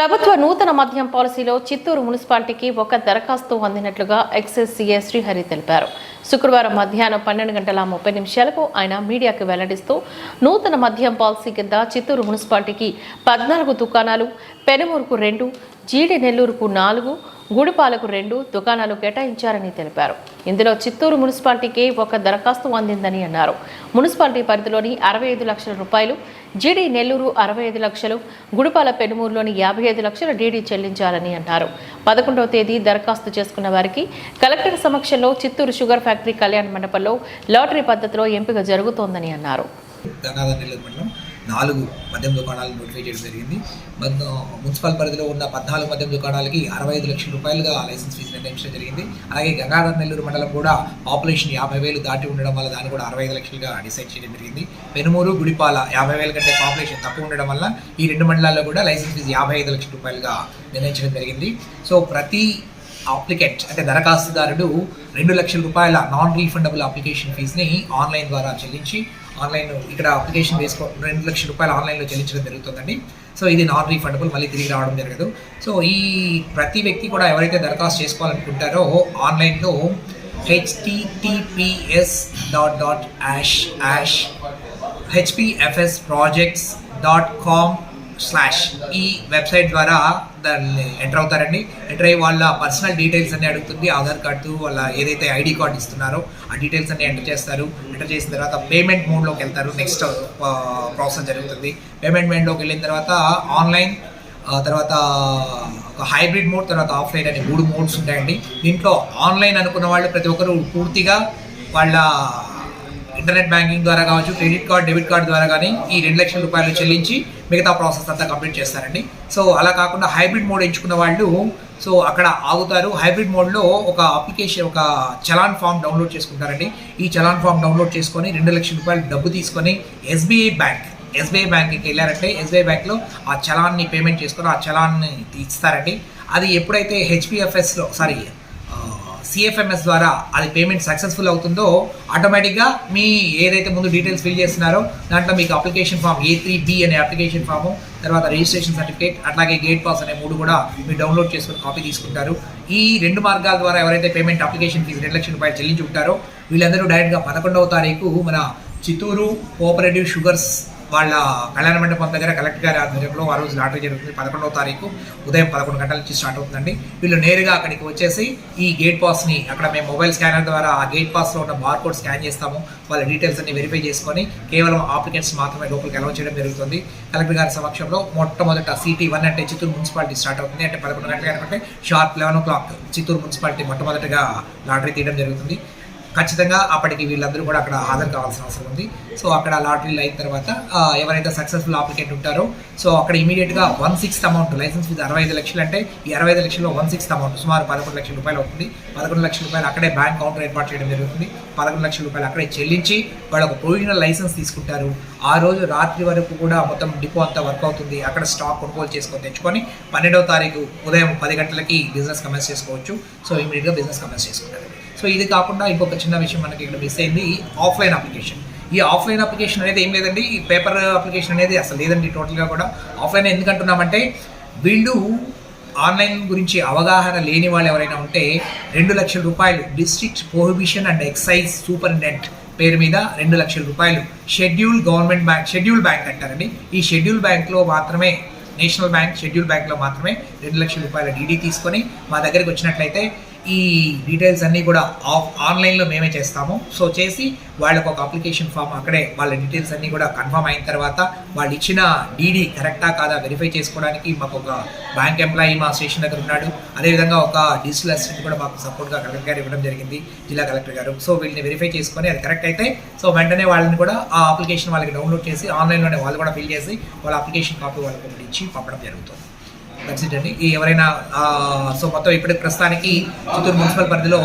ప్రభుత్వ నూతన మద్యం పాలసీలో చిత్తూరు మున్సిపాలిటీకి ఒక దరఖాస్తు అందినట్లుగా ఎక్సైజ్ సీఏ శ్రీహరి తెలిపారు. శుక్రవారం మధ్యాహ్నం పన్నెండు గంటల ముప్పై నిమిషాలకు ఆయన మీడియాకు వెల్లడిస్తూ నూతన మద్యం పాలసీ కింద చిత్తూరు మున్సిపాలిటీకి పద్నాలుగు దుకాణాలు పెనుమూరుకు రెండు జీడి నెల్లూరుకు నాలుగు గుడిపాలకు రెండు దుకాణాలు కేటాయించారని తెలిపారు. ఇందులో చిత్తూరు మున్సిపాలిటీకి ఒక దరఖాస్తు అందిందని అన్నారు. మున్సిపాలిటీ పరిధిలోని అరవై ఐదు లక్షల రూపాయలు జీడీ నెల్లూరు అరవై ఐదు లక్షలు గుడిపాల పెనుమూరులోని యాభై ఐదు లక్షల డీడీ చెల్లించాలని అన్నారు. పదకొండవ తేదీ దరఖాస్తు చేసుకున్న వారికి కలెక్టర్ సమక్షంలో చిత్తూరు షుగర్ ఫ్యాక్టరీ కళ్యాణ మండపంలో లాటరీ పద్ధతిలో ఎంపిక జరుగుతోందని అన్నారు. నాలుగు మద్యం దుకాణాలు నోటిఫై చేయడం జరిగింది. మున్సిపల్ పరిధిలో ఉన్న పద్నాలుగు మద్యం దుకాణాలకి అరవై ఐదు లక్షల రూపాయలుగా లైసెన్స్ ఫీజు నిర్ణయించడం జరిగింది. అలాగే గంగాధర నెల్లూరు మండలం కూడా పాపులేషన్ యాభై వేలు దాటి ఉండడం వల్ల దాన్ని కూడా అరవై ఐదు లక్షలుగా డిసైడ్ చేయడం జరిగింది. పెనుమూరు గుడిపాల యాభై వేల కంటే పాపులేషన్ తక్కువ ఉండడం వల్ల ఈ రెండు మండలాల్లో కూడా లైసెన్స్ ఫీజు యాభై ఐదు లక్షల రూపాయలుగా నిర్ణయించడం జరిగింది. సో ప్రతి అప్లికెంట్ అంటే దరఖాస్తుదారుడు రెండు లక్షల రూపాయల నాన్ రీఫండబుల్ అప్లికేషన్ ఫీజుని ఆన్లైన్ ద్వారా చెల్లించి ఆన్లైన్ ఇక్కడ అప్లికేషన్ వేసుకో రెండు లక్షల రూపాయలు ఆన్లైన్లో చెల్లించడం జరుగుతుందండి. సో ఇది నాన్ రీఫండబుల్ మళ్ళీ తిరిగి రావడం జరగదు. సో ఈ ప్రతి వ్యక్తి కూడా ఎవరైతే దరఖాస్తు చేసుకోవాలనుకుంటారో ఆన్లైన్లో HTTPS dot dot ash ash HPFS projects dot com slash ఈ వెబ్సైట్ ద్వారా దాన్ని ఎంటర్ అవుతారండి. ఎంటర్ అయ్యి వాళ్ళ పర్సనల్ డీటెయిల్స్ అన్ని అడుగుతుంది. ఆధార్ కార్డు వాళ్ళ ఏదైతే ఐడి కార్డు ఇస్తున్నారో ఆ డీటెయిల్స్ అన్ని ఎంటర్ చేస్తారు. ఎంటర్ చేసిన తర్వాత పేమెంట్ మోడ్లోకి వెళ్తారు. నెక్స్ట్ ప్రాసెస్ జరుగుతుంది. పేమెంట్ మోడ్లోకి వెళ్ళిన తర్వాత ఆన్లైన్ తర్వాత ఒక హైబ్రిడ్ మోడ్ తర్వాత ఆఫ్లైన్ అనే మూడు మోడ్స్ ఉంటాయండి. దీంట్లో ఆన్లైన్ అనుకున్న వాళ్ళు ప్రతి ఒక్కరు పూర్తిగా వాళ్ళ ఇంటర్నెట్ బ్యాంకింగ్ ద్వారా కావచ్చు క్రెడిట్ కార్డ్ డెబిట్ కార్డ్ ద్వారా కానీ ఈ రెండు లక్షల రూపాయలు చెల్లించి మిగతా ప్రాసెస్ అంతా కంప్లీట్ చేస్తారండి. సో అలా కాకుండా హైబ్రిడ్ మోడ్ ఎంచుకున్న వాళ్ళు సో అక్కడ ఆగుతారు. హైబ్రిడ్ మోడ్లో ఒక అప్లికేషన్ ఒక చలాన్ ఫామ్ డౌన్లోడ్ చేసుకుంటారండి. ఈ చలాన్ ఫామ్ డౌన్లోడ్ చేసుకొని రెండు లక్షల రూపాయలు డబ్బు తీసుకొని ఎస్బీఐ బ్యాంక్ ఎస్బీఐ బ్యాంక్కి వెళ్ళారంటే ఎస్బీఐ బ్యాంక్లో ఆ చలాన్ని పేమెంట్ చేసుకొని ఆ చలాన్ని ఇస్తారండి అది ఎప్పుడైతే హెచ్పిఎఫ్ఎస్లో సారీ సిఎఫ్ఎంఎస్ ద్వారా అది పేమెంట్ సక్సెస్ఫుల్ అవుతుందో ఆటోమేటిక్గా మీ ఏదైతే ముందు డీటెయిల్స్ ఫిల్ చేస్తున్నారో దాంట్లో మీకు application form A three B అనే అప్లికేషన్ ఫాము తర్వాత రిజిస్ట్రేషన్ సర్టిఫికేట్ అట్లాగే గేట్ పాస్ అనే మూడు కూడా మీరు డౌన్లోడ్ చేసుకుని కాపీ తీసుకుంటారు. ఈ రెండు మార్గాల ద్వారా ఎవరైతే పేమెంట్ అప్లికేషన్ ఫీజు రెండు లక్షల రూపాయలు చెల్లించి ఉంటారో వీళ్ళందరూ డైరెక్ట్గా పదకొండవ తారీఖు మన చిత్తూరు కోఆపరేటివ్ షుగర్స్ వాళ్ళ కళ్యాణ మండపం దగ్గర కలెక్టర్ గారి ఆధ్వర్యంలో ఆ రోజు లాటరీ జరుగుతుంది. పదకొండవ తారీఖు ఉదయం పదకొండు గంటల నుంచి స్టార్ట్ అవుతుందండి. వీళ్ళు నేరుగా అక్కడికి వచ్చేసి ఈ గేట్ పాస్ని అక్కడ మేము మొబైల్ స్కానర్ ద్వారా ఆ గేట్ పాస్లో ఉన్న బార్ కోడ్ స్కాన్ చేస్తాము. వాళ్ళ డీటెయిల్స్ అన్ని వెరిఫై చేసుకొని కేవలం ఆప్లికెంట్స్ మాత్రమే లోపలికి అలౌ చేయడం జరుగుతుంది. కలెక్టర్ గారి సమక్షంలో మొట్టమొదట సిటీ వన్ అంటే చిత్తూరు మున్సిపాలిటీ స్టార్ట్ అవుతుంది. అంటే పదకొండు గంటలకి అనుకుంటే sharp eleven o'clock Chittoor municipality మొట్టమొదటిగా లాటరీ తీయడం జరుగుతుంది. ఖచ్చితంగా అప్పటికి వీళ్ళందరూ కూడా అక్కడ హాజరు కావాల్సిన అవసరం ఉంది. సో అక్కడ లాటరీలు అయిన తర్వాత ఎవరైతే సక్సెస్ఫుల్ అప్లికెంట్ ఉంటారో సో అక్కడ ఇమీడియట్గా one sixth amount licence fee అరవై ఐదు లక్షలు అంటే ఈ అరవై ఐదు లక్షల్లో వన్ సిక్స్త్ అమౌంట్ సుమారు పదకొండు లక్షల రూపాయలు అవుతుంది. పదకొండు లక్షల రూపాయలు అక్కడే బ్యాంక్ కౌంటర్ ఏర్పాటు చేయడం జరుగుతుంది. పదకొండు లక్షల రూపాయలు అక్కడే చెల్లించి వాళ్ళు ఒక ప్రొవిజనల్ లైసెన్స్ తీసుకుంటారు. ఆ రోజు రాత్రి వరకు కూడా మొత్తం డిపో అంతా వర్క్ అవుతుంది. అక్కడ స్టాక్ కొనుగోలు చేసుకొని తెచ్చుకొని పన్నెండవ తారీఖు ఉదయం పది గంటలకి బిజినెస్ కమెన్స్ చేసుకోవచ్చు. సో ఇమీడియట్గా బిజినెస్ కమెన్స్ చేసుకుంటారు. సో ఇది కాకుండా ఇంకొక చిన్న విషయం మనకి ఇక్కడ మిస్ అయింది ఆఫ్లైన్ అప్లికేషన్ ఈ ఆఫ్లైన్ అప్లికేషన్ అనేది ఏం లేదండి ఈ పేపర్ అప్లికేషన్ అనేది అసలు లేదండి టోటల్గా కూడా. ఆఫ్లైన్ ఎందుకంటున్నామంటే వీళ్ళు ఆన్లైన్ గురించి అవగాహన లేని వాళ్ళు ఎవరైనా ఉంటే రెండు లక్షల రూపాయలు district prohibition and excise superintendent పేరు మీద రెండు లక్షల రూపాయలు schedule government bank schedule bank అంటారండి. ఈ షెడ్యూల్ బ్యాంక్లో మాత్రమే నేషనల్ బ్యాంక్ షెడ్యూల్ బ్యాంక్లో మాత్రమే రెండు లక్షల రూపాయల డీడీ తీసుకొని మా దగ్గరికి వచ్చినట్లయితే ఈ డీటెయిల్స్ అన్నీ కూడా ఆఫ్ ఆన్లైన్లో మేమే చేస్తాము. సో చేసి వాళ్ళకు ఒక అప్లికేషన్ ఫామ్ అక్కడే వాళ్ళ డీటెయిల్స్ అన్నీ కూడా కన్ఫర్మ్ అయిన తర్వాత వాళ్ళు ఇచ్చిన డీడీ కరెక్టా కాదా వెరిఫై చేసుకోవడానికి మాకు ఒక బ్యాంక్ ఎంప్లాయీ మా స్టేషన్ దగ్గర ఉన్నాడు. అదేవిధంగా ఒక డిజిటల్ అసిస్టెంట్ కూడా మాకు సపోర్ట్గా కలెక్టర్ గారు ఇవ్వడం జరిగింది జిల్లా కలెక్టర్ గారు. సో వీళ్ళని వెరిఫై చేసుకొని అది కరెక్ట్ అయితే సో వెంటనే వాళ్ళని కూడా ఆ అప్లికేషన్ వాళ్ళకి డౌన్లోడ్ చేసి ఆన్లైన్లోనే వాళ్ళు కూడా ఫిల్ చేసి వాళ్ళ అప్లికేషన్ కాపీ వాళ్ళకి ఇచ్చి పంపడం జరుగుతుంది. దట్స్ అండి ఈ ఎవరైనా సో మొత్తం ఇప్పుడు ప్రస్తుతానికి చిత్తూరు మున్సిపల్ పరిధిలో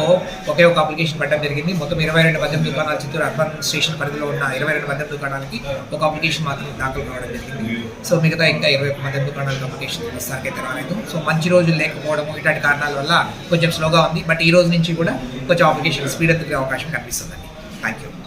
ఒకే ఒక అప్లికేషన్ పెట్టడం జరిగింది. మొత్తం ఇరవై రెండు మద్యం దుకాణాలు చిత్తూరు అర్బన్ స్టేషన్ పరిధిలో ఉన్న ఇరవై రెండు మద్యం దుకాణాలకి ఒక అప్లికేషన్ మాత్రం దాఖలు కావడం జరిగింది. సో మిగతా ఇంకా ఇరవై ఒక మద్యం దుకాణాలకు అప్లికేషన్ ప్రస్తుతానికి అయితే రాలేదు. సో మంచి రోజులు లేకపోవడం ఇట్లాంటి కారణాల వల్ల కొంచెం స్లోగా ఉంది. బట్ ఈ రోజు నుంచి కూడా కొంచెం అప్లికేషన్ స్పీడ్ ఎత్తుకే అవకాశం కనిపిస్తుంది.